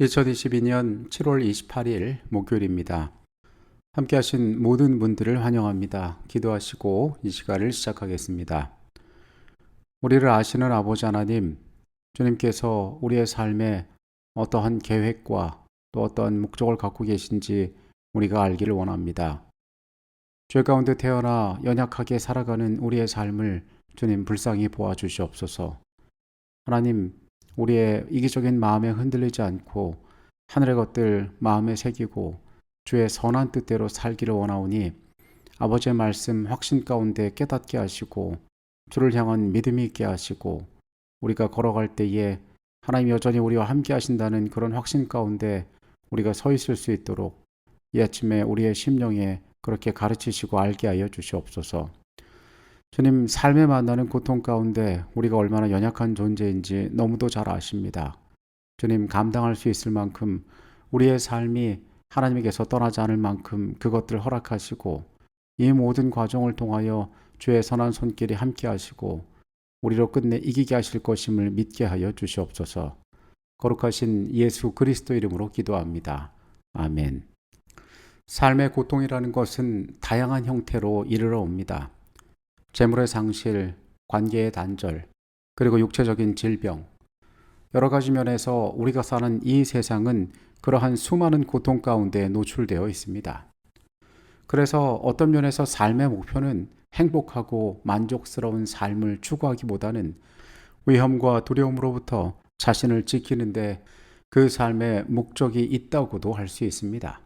2022년 7월 28일 목요일입니다. 함께 하신 모든 분들을 환영합니다. 기도하시고 이 시간을 시작하겠습니다. 우리를 아시는 아버지 하나님, 주님께서 우리의 삶에 어떠한 계획과 또 어떠한 목적을 갖고 계신지 우리가 알기를 원합니다. 죄 가운데 태어나 연약하게 살아가는 우리의 삶을 주님 불쌍히 보아 주시옵소서. 하나님, 우리의 이기적인 마음에 흔들리지 않고 하늘의 것들 마음에 새기고 주의 선한 뜻대로 살기를 원하오니 아버지의 말씀 확신 가운데 깨닫게 하시고 주를 향한 믿음이 있게 하시고 우리가 걸어갈 때에 하나님 여전히 우리와 함께 하신다는 그런 확신 가운데 우리가 서 있을 수 있도록 이 아침에 우리의 심령에 그렇게 가르치시고 알게 하여 주시옵소서. 주님, 삶에 만나는 고통 가운데 우리가 얼마나 연약한 존재인지 너무도 잘 아십니다. 주님, 감당할 수 있을 만큼 우리의 삶이 하나님에게서 떠나지 않을 만큼 그것들을 허락하시고 이 모든 과정을 통하여 주의 선한 손길이 함께 하시고 우리로 끝내 이기게 하실 것임을 믿게 하여 주시옵소서. 거룩하신 예수 그리스도 이름으로 기도합니다. 아멘. 삶의 고통이라는 것은 다양한 형태로 이르러 옵니다. 재물의 상실, 관계의 단절, 그리고 육체적인 질병. 여러 가지 면에서 우리가 사는 이 세상은 그러한 수많은 고통 가운데 노출되어 있습니다. 그래서 어떤 면에서 삶의 목표는 행복하고 만족스러운 삶을 추구하기보다는 위험과 두려움으로부터 자신을 지키는데 그 삶의 목적이 있다고도 할 수 있습니다.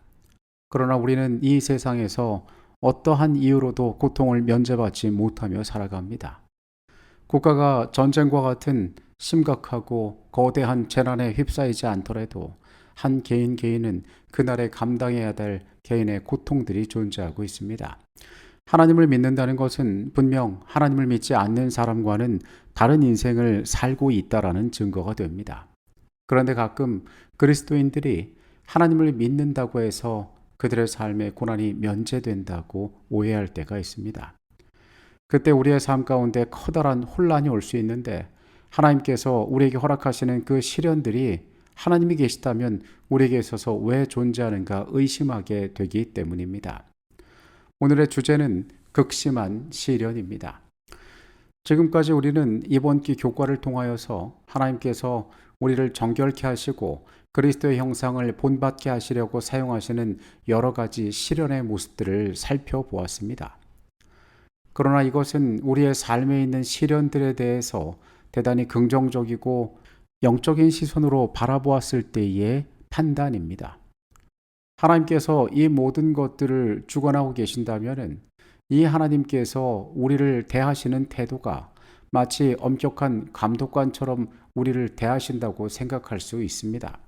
그러나 우리는 이 세상에서 어떠한 이유로도 고통을 면제받지 못하며 살아갑니다. 국가가 전쟁과 같은 심각하고 거대한 재난에 휩싸이지 않더라도 한 개인 개인은 그날에 감당해야 될 개인의 고통들이 존재하고 있습니다. 하나님을 믿는다는 것은 분명 하나님을 믿지 않는 사람과는 다른 인생을 살고 있다라는 증거가 됩니다. 그런데 가끔 그리스도인들이 하나님을 믿는다고 해서 그들의 삶의 고난이 면제된다고 오해할 때가 있습니다. 그때 우리의 삶 가운데 커다란 혼란이 올 수 있는데 하나님께서 우리에게 허락하시는 그 시련들이 하나님이 계시다면 우리에게 있어서 왜 존재하는가 의심하게 되기 때문입니다. 오늘의 주제는 극심한 시련입니다. 지금까지 우리는 이번 기 교과를 통하여서 하나님께서 우리를 정결케 하시고 그리스도의 형상을 본받게 하시려고 사용하시는 여러 가지 시련의 모습들을 살펴보았습니다. 그러나 이것은 우리의 삶에 있는 시련들에 대해서 대단히 긍정적이고 영적인 시선으로 바라보았을 때의 판단입니다. 하나님께서 이 모든 것들을 주관하고 계신다면 이 하나님께서 우리를 대하시는 태도가 마치 엄격한 감독관처럼 우리를 대하신다고 생각할 수 있습니다.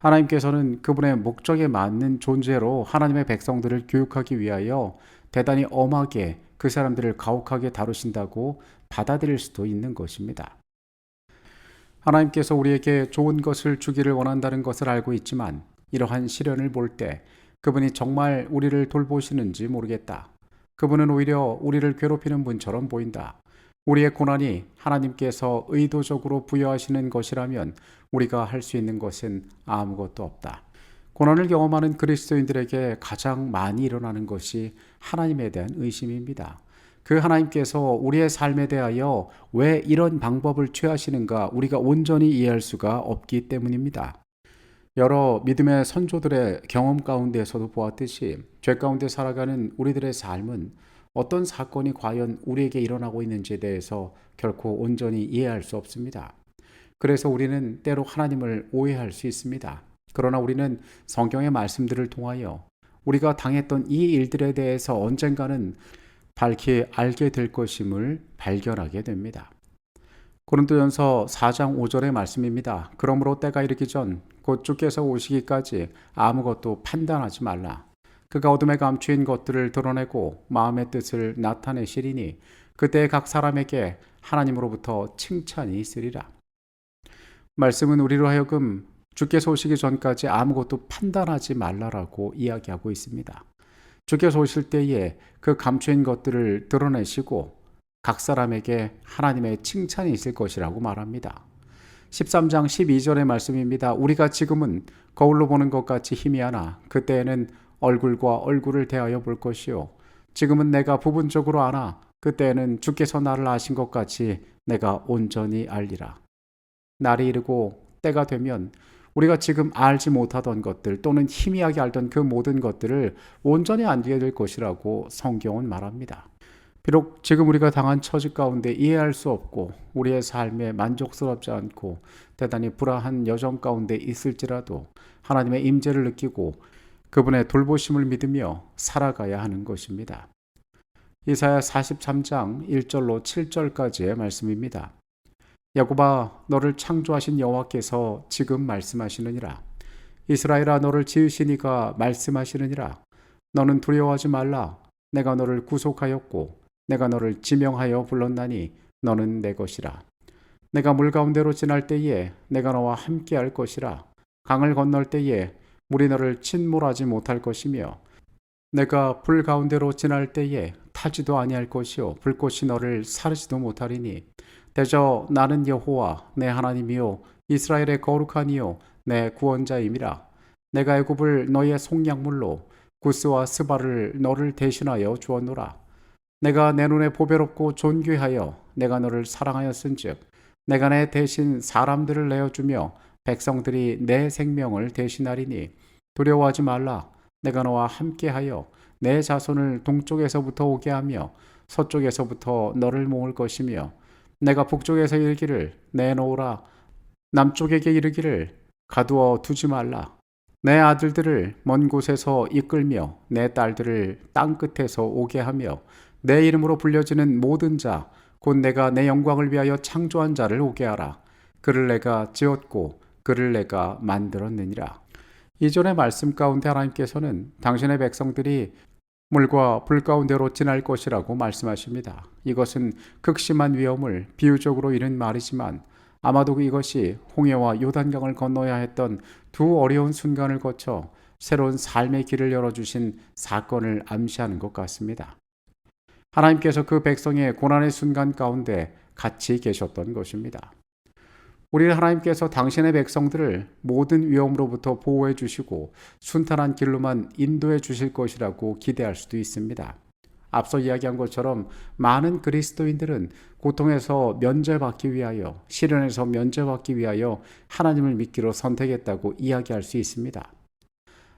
하나님께서는 그분의 목적에 맞는 존재로 하나님의 백성들을 교육하기 위하여 대단히 엄하게 그 사람들을 가혹하게 다루신다고 받아들일 수도 있는 것입니다. 하나님께서 우리에게 좋은 것을 주기를 원한다는 것을 알고 있지만 이러한 시련을 볼 때 그분이 정말 우리를 돌보시는지 모르겠다. 그분은 오히려 우리를 괴롭히는 분처럼 보인다. 우리의 고난이 하나님께서 의도적으로 부여하시는 것이라면 우리가 할 수 있는 것은 아무것도 없다. 고난을 경험하는 그리스도인들에게 가장 많이 일어나는 것이 하나님에 대한 의심입니다. 그 하나님께서 우리의 삶에 대하여 왜 이런 방법을 취하시는가 우리가 온전히 이해할 수가 없기 때문입니다. 여러 믿음의 선조들의 경험 가운데서도 보았듯이 죄 가운데 살아가는 우리들의 삶은 어떤 사건이 과연 우리에게 일어나고 있는지에 대해서 결코 온전히 이해할 수 없습니다. 그래서 우리는 때로 하나님을 오해할 수 있습니다. 그러나 우리는 성경의 말씀들을 통하여 우리가 당했던 이 일들에 대해서 언젠가는 밝히 알게 될 것임을 발견하게 됩니다. 고린도전서 4장 5절의 말씀입니다. 그러므로 때가 이르기 전 곧 주께서 오시기까지 아무것도 판단하지 말라. 그가 어둠에 감추인 것들을 드러내고 마음의 뜻을 나타내시리니 그때 각 사람에게 하나님으로부터 칭찬이 있으리라. 말씀은 우리로 하여금 주께서 오시기 전까지 아무것도 판단하지 말라라고 이야기하고 있습니다. 주께서 오실 때에 그 감추인 것들을 드러내시고 각 사람에게 하나님의 칭찬이 있을 것이라고 말합니다. 13장 12절의 말씀입니다. 우리가 지금은 거울로 보는 것 같이 희미하나 그때에는 얼굴과 얼굴을 대하여 볼 것이요. 지금은 내가 부분적으로 아나 그때에는 주께서 나를 아신 것 같이 내가 온전히 알리라. 날이 이르고 때가 되면 우리가 지금 알지 못하던 것들 또는 희미하게 알던 그 모든 것들을 온전히 알게 될 것이라고 성경은 말합니다. 비록 지금 우리가 당한 처지 가운데 이해할 수 없고 우리의 삶에 만족스럽지 않고 대단히 불안한 여정 가운데 있을지라도 하나님의 임재를 느끼고 그분의 돌보심을 믿으며 살아가야 하는 것입니다. 이사야 43장 1절로 7절까지의 말씀입니다. 야곱아 너를 창조하신 여호와께서 지금 말씀하시느니라. 이스라엘아 너를 지으신 이가 말씀하시느니라. 너는 두려워하지 말라. 내가 너를 구속하였고 내가 너를 지명하여 불렀나니 너는 내 것이라. 내가 물 가운데로 지날 때에 내가 너와 함께 할 것이라. 강을 건널 때에 물이 너를 침몰하지 못할 것이며 내가 불 가운데로 지날 때에 타지도 아니할 것이요 불꽃이 너를 사르지도 못하리니 대저 나는 여호와 내 하나님이요 이스라엘의 거룩한 이요 내 구원자임이라. 내가 애굽을 너의 속량물로 구스와 스바를 너를 대신하여 주었노라. 내가 내 눈에 보배롭고 존귀하여 내가 너를 사랑하였은즉 내가 내 대신 사람들을 내어 주며 백성들이 내 생명을 대신하리니 두려워하지 말라. 내가 너와 함께하여 내 자손을 동쪽에서부터 오게 하며 서쪽에서부터 너를 모을 것이며 내가 북쪽에서 이르기를 내놓으라. 남쪽에게 이르기를 가두어 두지 말라. 내 아들들을 먼 곳에서 이끌며 내 딸들을 땅 끝에서 오게 하며 내 이름으로 불려지는 모든 자 곧 내가 내 영광을 위하여 창조한 자를 오게 하라. 그를 내가 지었고 그를 내가 만들었느니라 이전의 말씀 가운데 하나님께서는 당신의 백성들이 물과 불 가운데로 지날 것이라고 말씀하십니다. 이것은 극심한 위험을 비유적으로 이른 말이지만 아마도 이것이 홍해와 요단강을 건너야 했던 두 어려운 순간을 거쳐 새로운 삶의 길을 열어주신 사건을 암시하는 것 같습니다. 하나님께서 그 백성의 고난의 순간 가운데 같이 계셨던 것입니다. 우리 하나님께서 당신의 백성들을 모든 위험으로부터 보호해 주시고 순탄한 길로만 인도해 주실 것이라고 기대할 수도 있습니다. 앞서 이야기한 것처럼 많은 그리스도인들은 고통에서 면제받기 위하여 시련에서 면제받기 위하여 하나님을 믿기로 선택했다고 이야기할 수 있습니다.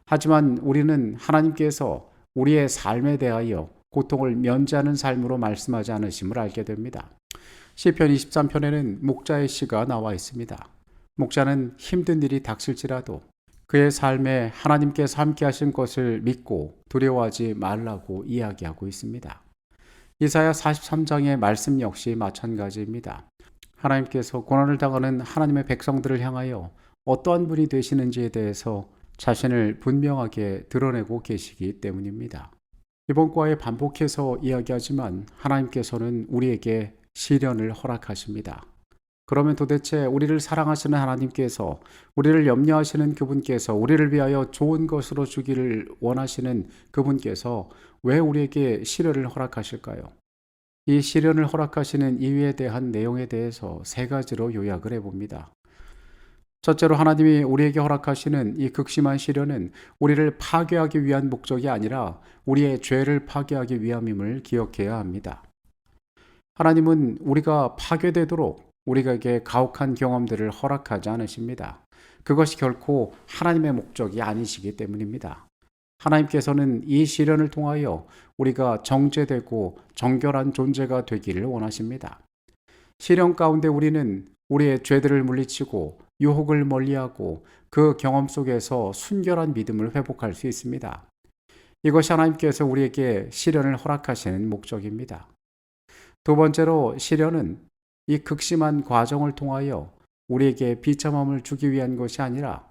하지만 우리는 하나님께서 우리의 삶에 대하여 고통을 면제하는 삶으로 말씀하지 않으심을 알게 됩니다. 시편 23편에는 목자의 시가 나와 있습니다. 목자는 힘든 일이 닥칠지라도 그의 삶에 하나님께서 함께 하신 것을 믿고 두려워하지 말라고 이야기하고 있습니다. 이사야 43장의 말씀 역시 마찬가지입니다. 하나님께서 고난을 당하는 하나님의 백성들을 향하여 어떠한 분이 되시는지에 대해서 자신을 분명하게 드러내고 계시기 때문입니다. 이번 과에 반복해서 이야기하지만 하나님께서는 우리에게 시련을 허락하십니다. 그러면 도대체 우리를 사랑하시는 하나님께서 우리를 염려하시는 그분께서 우리를 위하여 좋은 것으로 주기를 원하시는 그분께서 왜 우리에게 시련을 허락하실까요? 이 시련을 허락하시는 이유에 대한 내용에 대해서 세 가지로 요약을 해봅니다. 첫째로 하나님이 우리에게 허락하시는 이 극심한 시련은 우리를 파괴하기 위한 목적이 아니라 우리의 죄를 파괴하기 위함임을 기억해야 합니다. 하나님은 우리가 파괴되도록 우리에게 가혹한 경험들을 허락하지 않으십니다. 그것이 결코 하나님의 목적이 아니시기 때문입니다. 하나님께서는 이 시련을 통하여 우리가 정죄되고 정결한 존재가 되기를 원하십니다. 시련 가운데 우리는 우리의 죄들을 물리치고 유혹을 멀리하고 그 경험 속에서 순결한 믿음을 회복할 수 있습니다. 이것이 하나님께서 우리에게 시련을 허락하시는 목적입니다. 두 번째로 시련은 이 극심한 과정을 통하여 우리에게 비참함을 주기 위한 것이 아니라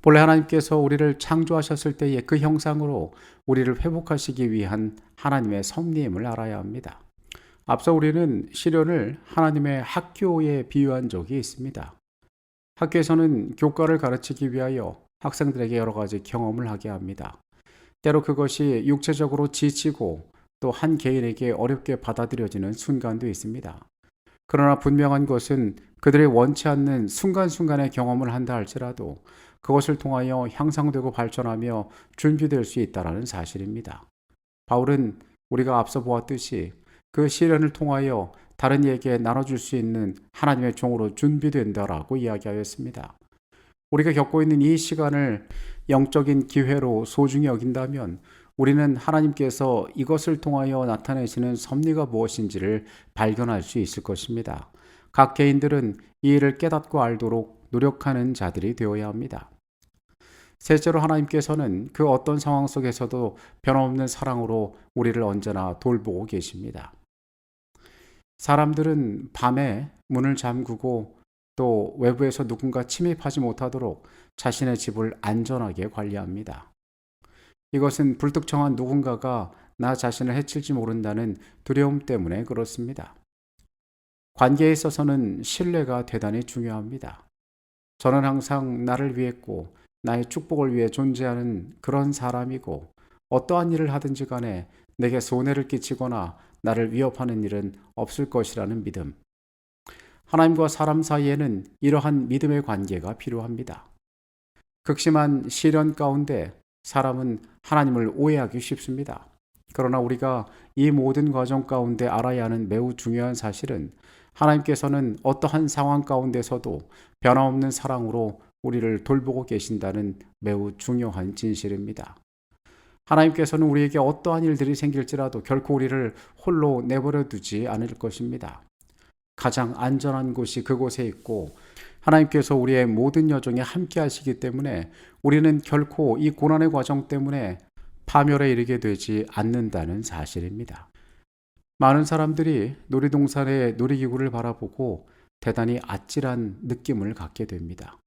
본래 하나님께서 우리를 창조하셨을 때의 그 형상으로 우리를 회복하시기 위한 하나님의 섭리임을 알아야 합니다. 앞서 우리는 시련을 하나님의 학교에 비유한 적이 있습니다. 학교에서는 교과를 가르치기 위하여 학생들에게 여러 가지 경험을 하게 합니다. 때로 그것이 육체적으로 지치고 또 한 개인에게 어렵게 받아들여지는 순간도 있습니다. 그러나 분명한 것은 그들이 원치 않는 순간순간의 경험을 한다 할지라도 그것을 통하여 향상되고 발전하며 준비될 수 있다는 사실입니다. 바울은 우리가 앞서 보았듯이 그 시련을 통하여 다른 이에게 나눠줄 수 있는 하나님의 종으로 준비된다라고 이야기하였습니다. 우리가 겪고 있는 이 시간을 영적인 기회로 소중히 여긴다면 우리는 하나님께서 이것을 통하여 나타내시는 섭리가 무엇인지를 발견할 수 있을 것입니다. 각 개인들은 이 일을 깨닫고 알도록 노력하는 자들이 되어야 합니다. 셋째로 하나님께서는 그 어떤 상황 속에서도 변함없는 사랑으로 우리를 언제나 돌보고 계십니다. 사람들은 밤에 문을 잠그고 또 외부에서 누군가 침입하지 못하도록 자신의 집을 안전하게 관리합니다. 이것은 불특정한 누군가가 나 자신을 해칠지 모른다는 두려움 때문에 그렇습니다. 관계에 있어서는 신뢰가 대단히 중요합니다. 저는 항상 나를 위했고 나의 축복을 위해 존재하는 그런 사람이고 어떠한 일을 하든지 간에 내게 손해를 끼치거나 나를 위협하는 일은 없을 것이라는 믿음. 하나님과 사람 사이에는 이러한 믿음의 관계가 필요합니다. 극심한 시련 가운데 사람은 하나님을 오해하기 쉽습니다. 그러나 우리가 이 모든 과정 가운데 알아야 하는 매우 중요한 사실은 하나님께서는 어떠한 상황 가운데서도 변함없는 사랑으로 우리를 돌보고 계신다는 매우 중요한 진실입니다. 하나님께서는 우리에게 어떠한 일들이 생길지라도 결코 우리를 홀로 내버려 두지 않을 것입니다. 가장 안전한 곳이 그곳에 있고 하나님께서 우리의 모든 여정에 함께 하시기 때문에 우리는 결코 이 고난의 과정 때문에 파멸에 이르게 되지 않는다는 사실입니다. 많은 사람들이 놀이동산의 놀이기구를 바라보고 대단히 아찔한 느낌을 갖게 됩니다.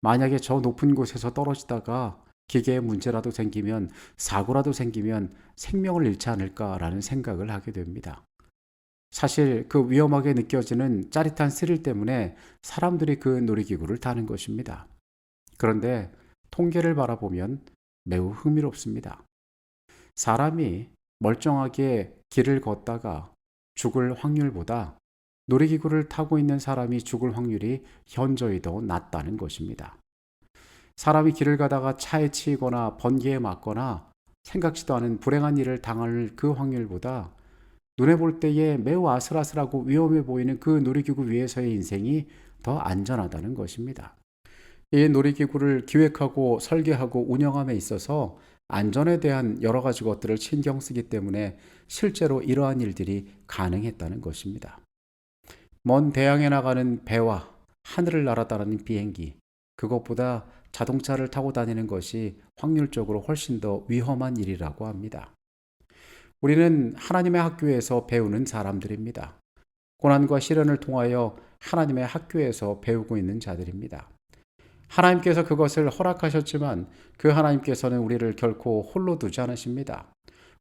만약에 저 높은 곳에서 떨어지다가 기계에 문제라도 생기면 사고라도 생기면 생명을 잃지 않을까라는 생각을 하게 됩니다. 사실 그 위험하게 느껴지는 짜릿한 스릴 때문에 사람들이 그 놀이기구를 타는 것입니다. 그런데 통계를 바라보면 매우 흥미롭습니다. 사람이 멀쩡하게 길을 걷다가 죽을 확률보다 놀이기구를 타고 있는 사람이 죽을 확률이 현저히 더 낮다는 것입니다. 사람이 길을 가다가 차에 치이거나 번개에 맞거나 생각지도 않은 불행한 일을 당할 그 확률보다 눈에 볼 때에 매우 아슬아슬하고 위험해 보이는 그 놀이기구 위에서의 인생이 더 안전하다는 것입니다. 이 놀이기구를 기획하고 설계하고 운영함에 있어서 안전에 대한 여러 가지 것들을 신경 쓰기 때문에 실제로 이러한 일들이 가능했다는 것입니다. 먼 대양에 나가는 배와 하늘을 날아다니는 비행기, 그것보다 자동차를 타고 다니는 것이 확률적으로 훨씬 더 위험한 일이라고 합니다. 우리는 하나님의 학교에서 배우는 사람들입니다. 고난과 시련을 통하여 하나님의 학교에서 배우고 있는 자들입니다. 하나님께서 그것을 허락하셨지만 그 하나님께서는 우리를 결코 홀로 두지 않으십니다.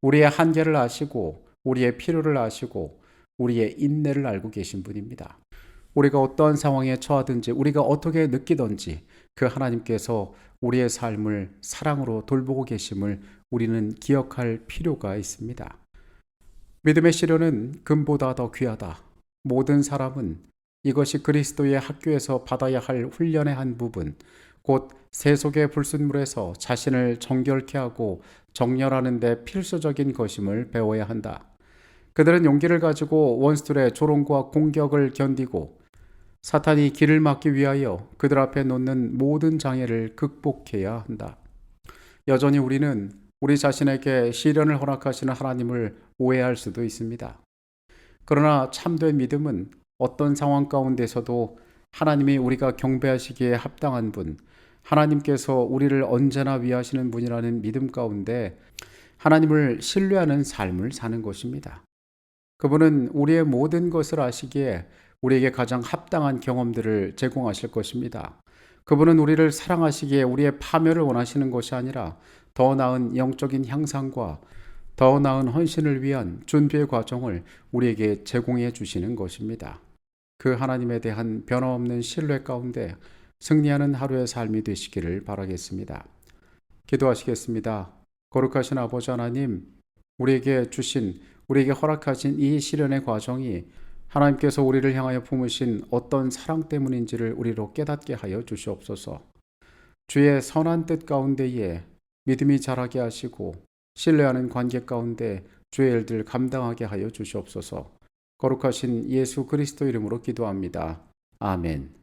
우리의 한계를 아시고 우리의 필요를 아시고 우리의 인내를 알고 계신 분입니다. 우리가 어떠한 상황에 처하든지 우리가 어떻게 느끼든지 그 하나님께서 우리의 삶을 사랑으로 돌보고 계심을 우리는 기억할 필요가 있습니다. 믿음의 시련은 금보다 더 귀하다. 모든 사람은 이것이 그리스도의 학교에서 받아야 할 훈련의 한 부분, 곧 세속의 불순물에서 자신을 정결케 하고 정렬하는 데 필수적인 것임을 배워야 한다. 그들은 용기를 가지고 원수들의 조롱과 공격을 견디고 사탄이 길을 막기 위하여 그들 앞에 놓는 모든 장애를 극복해야 한다. 여전히 우리는 우리 자신에게 시련을 허락하시는 하나님을 오해할 수도 있습니다. 그러나 참된 믿음은 어떤 상황 가운데서도 하나님이 우리가 경배하시기에 합당한 분, 하나님께서 우리를 언제나 위하시는 분이라는 믿음 가운데 하나님을 신뢰하는 삶을 사는 것입니다. 그분은 우리의 모든 것을 아시기에 우리에게 가장 합당한 경험들을 제공하실 것입니다. 그분은 우리를 사랑하시기에 우리의 파멸을 원하시는 것이 아니라 더 나은 영적인 향상과 더 나은 헌신을 위한 준비의 과정을 우리에게 제공해 주시는 것입니다. 그 하나님에 대한 변함없는 신뢰 가운데 승리하는 하루의 삶이 되시기를 바라겠습니다. 기도하시겠습니다. 거룩하신 아버지 하나님, 우리에게 주신, 우리에게 허락하신 이 시련의 과정이 하나님께서 우리를 향하여 품으신 어떤 사랑 때문인지를 우리로 깨닫게 하여 주시옵소서. 주의 선한 뜻 가운데에 믿음이 자라게 하시고 신뢰하는 관계 가운데 주의 일들 감당하게 하여 주시옵소서. 거룩하신 예수 그리스도 이름으로 기도합니다. 아멘.